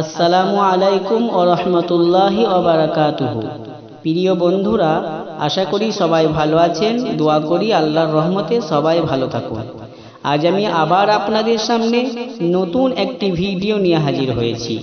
আসসালামু আলাইকুম ও রহমতুল্লাহি অবরাকাতুহু প্রিয় বন্ধুরা, আশা করি সবাই ভালো আছেন। দোয়া করি আল্লাহর রহমতে সবাই ভালো থাকুন। আজ আমি আবার আপনাদের সামনে নতুন একটি ভিডিও নিয়ে হাজির হয়েছি।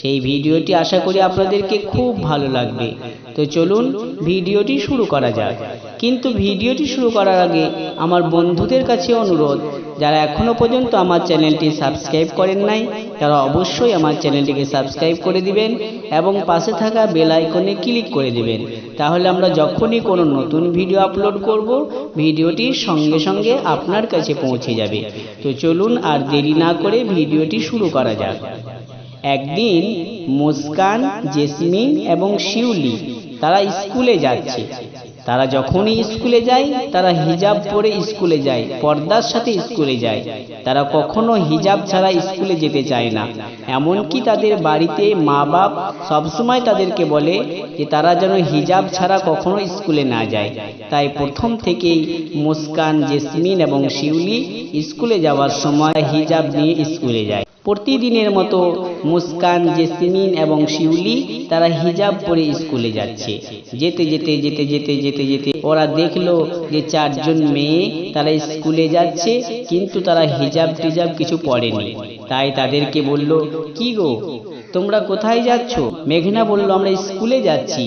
সেই ভিডিওটি আশা করি আপনাদেরকে খুব ভালো লাগবে। তো চলুন ভিডিওটি শুরু করা যাক। কিন্তু ভিডিওটি শুরু করার আগে আমার বন্ধুদের কাছে অনুরোধ, যারা এখনও পর্যন্ত আমার চ্যানেলটি সাবস্ক্রাইব করেন নাই, তারা অবশ্যই আমার চ্যানেলটিকে সাবস্ক্রাইব করে দিবেন এবং পাশে থাকা বেল আইকনে ক্লিক করে দিবেন। তাহলে আমরা যখনই কোনো নতুন ভিডিও আপলোড করব, ভিডিওটি সঙ্গে সঙ্গে আপনার কাছে পৌঁছে যাবে। তো চলুন আর দেরি না করে ভিডিওটি শুরু করা যাক। একদিন মুস্কান, জেসমিন এবং শিউলি তারা স্কুলে যাচ্ছে। তারা যখনই স্কুলে যায়, তারা হিজাব পরে স্কুলে যায়, পর্দার সাথে স্কুলে যায়। তারা কখনো হিজাব ছাড়া স্কুলে যেতে চায় না। এমনকি তাদের বাড়িতে মা বাপ সবসময় তাদেরকে বলে যে তারা যেন হিজাব ছাড়া কখনো স্কুলে না যায়। তাই প্রথম থেকেই মুস্কান, জেসমিন এবং শিউলি স্কুলে যাওয়ার সময় হিজাব নিয়ে স্কুলে যায়। প্রতিদিনের মতো মুস্কান, জেসমিন এবং শিউলি তারা হিজাব পরে স্কুলে যাচ্ছে। যেতে যেতে যেতে যেতে যেতে যেতে ওরা দেখল যে চারজন মেয়ে তারা স্কুলে যাচ্ছে, কিন্তু তারা হিজাব টিজাব কিছু পড়েনি তাই তাদেরকে বলল, কি গো, তোমরা কোথায় যাচ্ছ? মেঘনা বলল, আমরা স্কুলে যাচ্ছি।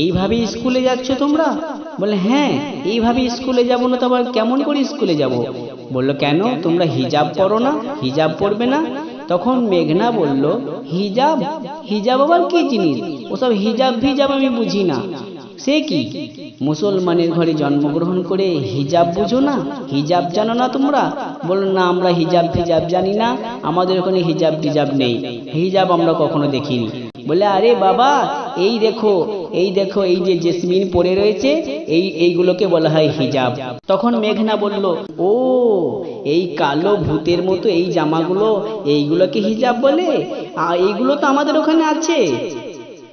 এইভাবে স্কুলে যাচ্ছ তোমরা? বলে হ্যাঁ এইভাবে স্কুলে যাব না তো আবার কেমন করে স্কুলে যাব? বলল, কেন? তোমরা হিজাব পরো না, হিজাব পরবে না? তখন মেঘনা বলল হিজাব? হিজাব আবার কি জিনিস ওসব হিজাব ভিজাব আমি বুঝি না। সে কি? মুসলমানের ঘরে জন্মগ্রহণ করে হিজাব বুঝো না? হিজাব জানো না তোমরা? বলল না আমরা হিজাব ফিজাব জানি না। আমাদের ওখানে হিজাব টিজাব নেই। হিজাব আমরা কখনো দেখিনি। বলে আরে বাবা এই দেখো এই দেখো এই যে জেসমিন পরে রয়েছে এই এইগুলোকে বলা হয় হিজাব। তখন মেঘনা বলল, ও, এই কালো ভূতের মতো এই জামাগুলো, এইগুলোকে হিজাব বলে? আর এইগুলো তো আমাদের ওখানে আছে।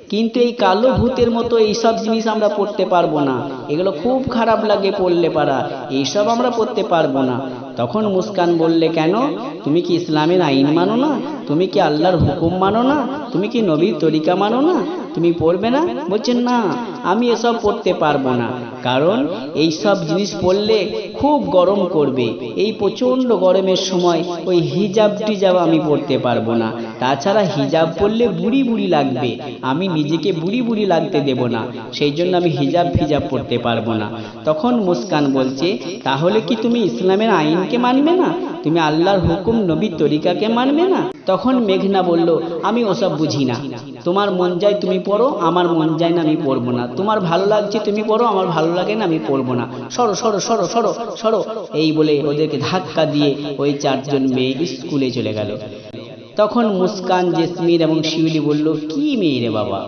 কিন্তু এই কালো ভূতের মতো এইসব জিনিস আমরা পড়তে পারব না। এগুলো খুব খারাপ লাগে পড়লে পারা। এইসব আমরা পড়তে পারব না। তখন মুস্কান বললে, কেন? তুমি কি ইসলামের আইন মানো না? তুমি কি আল্লাহর হুকুম মানো না? তুমি কি নবীর তরিকা মানো না? তুমি পড়বে না? বলছেন না, আমি এসব পড়তে পারব না। কারণ এই সব জিনিস পড়লে খুব গরম করবে। এই প্রচণ্ড গরমের সময় ওই হিজাব টিজাব আমি পড়তে পারব না। তাছাড়া হিজাব পরলে বুড়ি বুড়ি লাগবে। আমি নিজেকে বুড়ি বুড়ি লাগতে দেব না। সেই জন্য আমি হিজাব ফিজাব পড়তে পারব না। তখন মুস্কান বলছে, তাহলে কি তুমি ইসলামের আইনকে মানবে না? তুমি আল্লাহর হুকুম নবীর তরিকাকে মানবে না? তখন মেঘনা বলল, আমি ওসব বুঝি না। তোমার মন যায় তুমি পড়ো, আমার মন যায় না আমি পড়ব না। তোমার ভালো লাগছে তুমি পড়ো, আমার ভালো লাগে না আমি পড়ব না। সরো সরো সরো সরো সরো। এই বলে ওদেরকে ধাক্কা দিয়ে ওই চারজন মেয়ে স্কুলে চলে গেল। তখন মুস্কান, জেসমিন এবং শিউলি বলল, কি মেয়ে রে বাবা?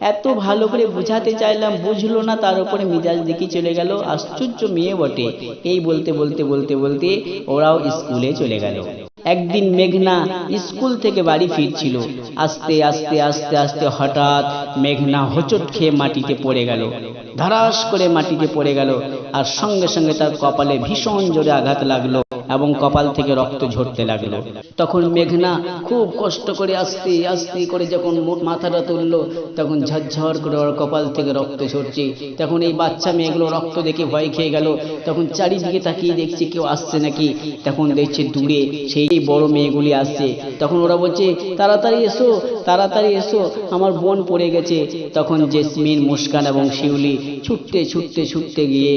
এত ভালো করে বুঝাতে চাইলাম, বুঝলো না, তার উপরে মিজাজ দেখি চলে গেল। আশ্চর্য মেয়ে বটে। এই বলতে বলতে বলতে বলতে ওরাও স্কুলে চলে গেল। একদিন মেঘনা স্কুল থেকে বাড়ি ফিরছিল। আস্তে আস্তে আস্তে আস্তে হঠাৎ মেঘনা হোঁচট খেয়ে মাটিতে পড়ে গেল। ধারাস করে মাটিতে পড়ে গেল, আর সঙ্গে সঙ্গে তার কপালে ভীষণ জোরে আঘাত লাগল এবং কপাল থেকে রক্ত ঝরতে লাগল। তখন মেঘনা খুব কষ্ট করে আস্তে আস্তে করে যখন মাথাটা তুললো, তখন ঝরঝর করে ওর কপাল থেকে রক্ত ঝরছে। তখন এই বাচ্চা মেয়েগুলো রক্ত দেখে ভয় খেয়ে গেল। তখন চারিদিকে তাকিয়ে দেখছে কেউ আসছে নাকি। তখন দেখছে দূরে সেই বড় মেয়েগুলি আসছে। তখন ওরা বলছে, তাড়াতাড়ি এসো তাড়াতাড়ি এসো, আমার বোন পড়ে গেছে। তখন জেসমিন, মুস্কান এবং শিউলি ছুটতে ছুটতে ছুটতে গিয়ে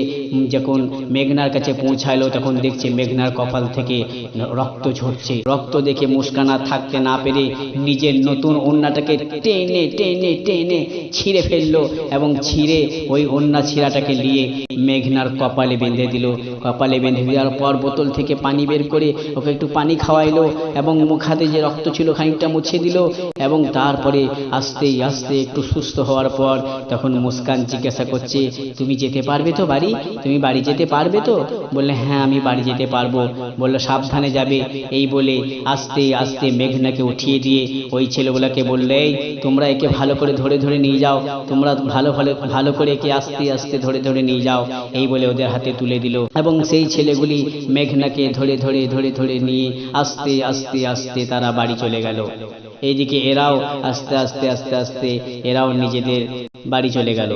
যখন মেঘনার কাছে পৌঁছালো তখন দেখছে মেঘনার কপাল থেকে রক্ত ঝরছে। রক্ত দেখে মুস্কান থাকতে না পেরে নিজের নতুন ওন্নাটাকে টেনে টেনে টেনে ছিঁড়ে ফেলল এবং ছিঁড়ে ওই ওন্না ছিঁড়াটাকে নিয়ে মেঘনার কপালে বেঁধে দিল। কপালে বেঁধে দেওয়ার পর বোতল থেকে পানি বের করে ওকে একটু পানি খাওয়াইলো এবং মুখ হাতে যে রক্ত ছিল খানিকটা মুছে দিল এবং তারপরে আস্তে আস্তে একটু সুস্থ হওয়ার পর তখন মুস্কান জিজ্ঞাসা করছে। তুমি যেতে পারবে তো বাড়ি? তুমি বাড়ি যেতে পারবে তো? বললে হ্যাঁ আমি বাড়ি যেতে পারব। বলল, সাবধানে যাবে। এই বলে আস্তে আস্তে মেঘনাকে উঠিয়ে দিয়ে ওই ছেলেগুলোকে বললে তোমরা একে ভালো করে ধরে ধরে নিয়ে যাও। তোমরা ভালো ভালো ভালো করে একে আস্তে আস্তে ধরে ধরে নিয়ে যাও। এই বলে ওদের হাতে তুলে দিল। এবং সেই ছেলেগুলি মেঘনাকে ধরে ধরে ধরে ধরে নিয়ে আস্তে আস্তে আস্তে তারা বাড়ি চলে গেল। এইদিকে এরাও আস্তে আস্তে আস্তে আস্তে এরাও নিজেদের বাড়ি চলে গেল।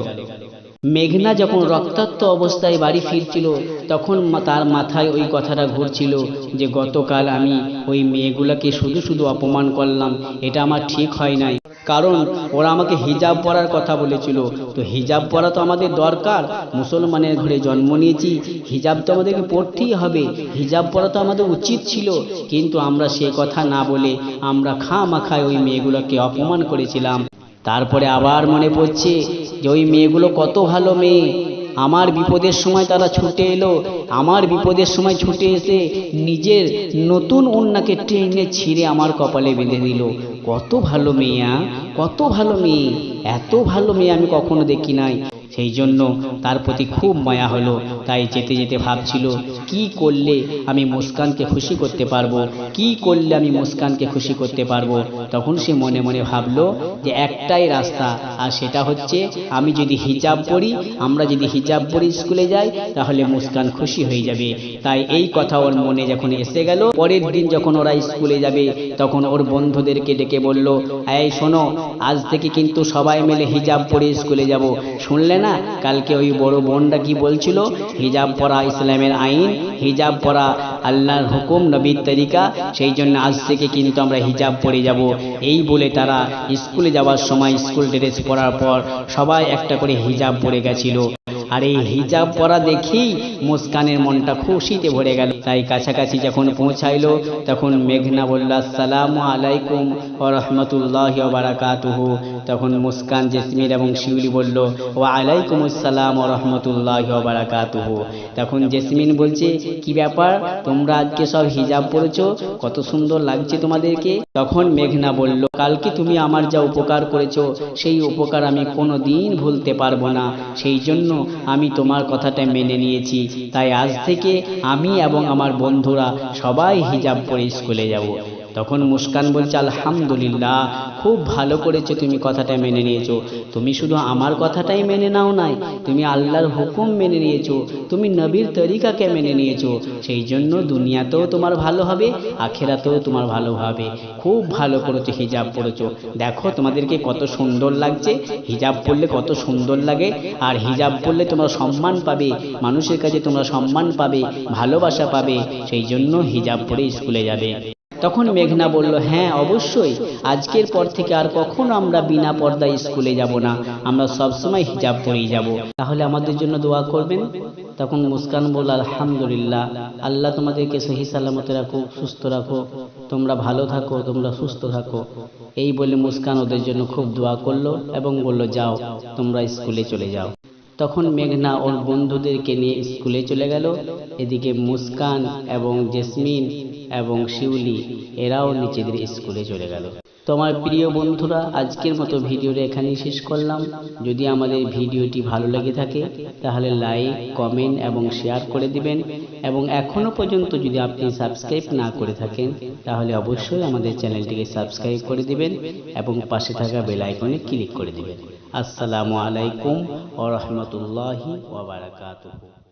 মেঘনা যখন রক্তাক্ত অবস্থায় বাড়ি ফিরছিল, তখন তার মাথায় ওই কথাটা ঘুরছিল যে, গতকাল আমি ওই মেয়েগুলোকে শুধু শুধু অপমান করলাম, এটা আমার ঠিক হয় নাই। কারণ ওরা আমাকে হিজাব পরার কথা বলেছিল। তো হিজাব পরা তো আমাদের দরকার। মুসলমানের ঘরে জন্ম নিয়েছি, হিজাব তো আমাদেরকে পড়তেই হবে। হিজাব পরা তো আমাদের উচিত ছিল। কিন্তু আমরা সে কথা না বলে আমরা খা মাখায় ওই মেয়েগুলোকে অপমান করেছিলাম। তারপরে আবার মনে পড়ছে যে ওই মেয়েগুলো কত ভালো মেয়ে। আমার বিপদের সময় তারা ছুটে এলো। আমার বিপদের সময় ছুটে এসে নিজের নতুন অন্যাকে টেনে ছিঁড়ে আমার কপালে বেঁধে দিল। কত ভালো মেয়ে? কত ভালো মেয়ে। এত ভালো মেয়ে আমি কখনো দেখি নাই। সেই জন্য তার প্রতি খুব মায়া হলো। তাই যেতে যেতে ভাবছিল কি করলে আমি মুস্কানকে খুশি করতে পারব? কি করলে আমি মুস্কানকে খুশি করতে পারব? তখন সে মনে মনে ভাবলো যে একটাই রাস্তা, আর সেটা হচ্ছে আমি যদি হিজাব পড়ি, আমরা যদি হিজাব পরি স্কুলে যাই, তাহলে মুস্কান খুশি হয়ে যাবে। তাই এই কথা ওর মনে যখন এসে গেল, পরের দিন যখন ওরা স্কুলে যাবে, তখন ওর বন্ধুদেরকে ডেকে বলল, এই শোনো, আজ থেকে কিন্তু সবাই মিলে হিজাব পরে স্কুলে যাব। শুনলে না? কালকে ওই বড় বোনটা কি বলছিল? হিজাব পরা ইসলামের আইন হিজাব পরা আল্লাহর হুকুম, নবীর তরিকা, সেই জন্য আজ থেকে কিন্তু আমরা হিজাব পরে যাব। এই বলে তারা স্কুলে যাওয়ার সময় স্কুল ড্রেস পরার পর সবাই একটা করে হিজাব পরে গেছিল। আর এই হিজাব পরা দেখেই মুস্কানের মনটা খুশিতে ভরে গেল। তাই কাছাকাছি যখন পৌঁছাইলো, তখন মেঘনা বলল, আসসালামু আলাইকুম ও রহমতুল্লাহ বারাকাতুহু। তখন মুস্কান, জেসমিন এবং শিউলি বলল ও আলাইকুম আসসালাম ও রহমতুল্লাহ বারাকাতুহু। তখন জেসমিন বলছে, কি ব্যাপার? তোমরা আজকে সব হিজাব পড়েছ কত সুন্দর লাগছে তোমাদেরকে। তখন মেঘনা বলল, কালকে তুমি আমার যা উপকার করেছ, সেই উপকার আমি কোনো দিন ভুলতে পারব না। সেই জন্য আমি তোমার কথাটা মেনে নিয়েছি। তাই আজ থেকে আমি এবং আমার বন্ধুরা সবাই হিজাব পরে স্কুলে যাব। তখন মুস্কান বলছে, আলহামদুলিল্লাহ, খুব ভালো করেছ তুমি কথাটা মেনে নিয়েছো। তুমি শুধু আমার কথাটাই মেনে নাও নাই, তুমি আল্লাহর হুকুম মেনে নিয়েছো, তুমি নবীর তরিকাকে মেনে নিয়েছো। সেই জন্য দুনিয়াতেও তোমার ভালো হবে, আখেরাতেও তোমার ভালো হবে। খুব ভালো করেছ, হিজাব পরেছো। দেখো তোমাদেরকে কত সুন্দর লাগছে, হিজাব পরলে কত সুন্দর লাগে, আর হিজাব পরলে তোমরা সম্মান পাবে, মানুষের কাছে তোমরা সম্মান পাবে, ভালোবাসা পাবে। সেই জন্য হিজাব পরে স্কুলে যাবে। তখন মেঘনা বলল হ্যাঁ অবশ্যই। আজকের পর থেকে আর কখনো আমরা বিনা পর্দায় স্কুলে যাব না। আমরা সবসময় হিজাব পরেই যাব। তাহলে আমাদের জন্য দোয়া করবেন। তখন মুস্কান বলল আলহামদুলিল্লাহ। আল্লাহ তোমাদেরকে সহি সালামতে রাখো সুস্থ রাখো তোমরা ভালো থাকো তোমরা সুস্থ থাকো। এই বলে মুস্কান ওদের জন্য খুব দোয়া করল এবং বলল যাও তোমরা স্কুলে চলে যাও। তখন মেঘনা ওর বন্ধুদেরকে নিয়ে স্কুলে চলে গেল। এদিকে মুস্কান এবং জেসমিন এবং শিউলি, এরাও নিজেদের স্কুলে চলে গেল। তো আমার প্রিয় বন্ধুরা, আজকের মতো ভিডিওটা এখানেই শেষ করলাম। যদি আমাদের ভিডিওটি ভালো লেগে থাকে, তাহলে লাইক, কমেন্ট এবং শেয়ার করে দিবেন। এবং এখনও পর্যন্ত যদি আপনি সাবস্ক্রাইব না করে থাকেন, তাহলে অবশ্যই আমাদের চ্যানেলটিকে সাবস্ক্রাইব করে দিবেন এবং পাশে থাকা বেল আইকনে ক্লিক করে দিবেন। আসসালামু আলাইকুম ও রহমতুল্লাহি ওয়া বারাকাতুহু।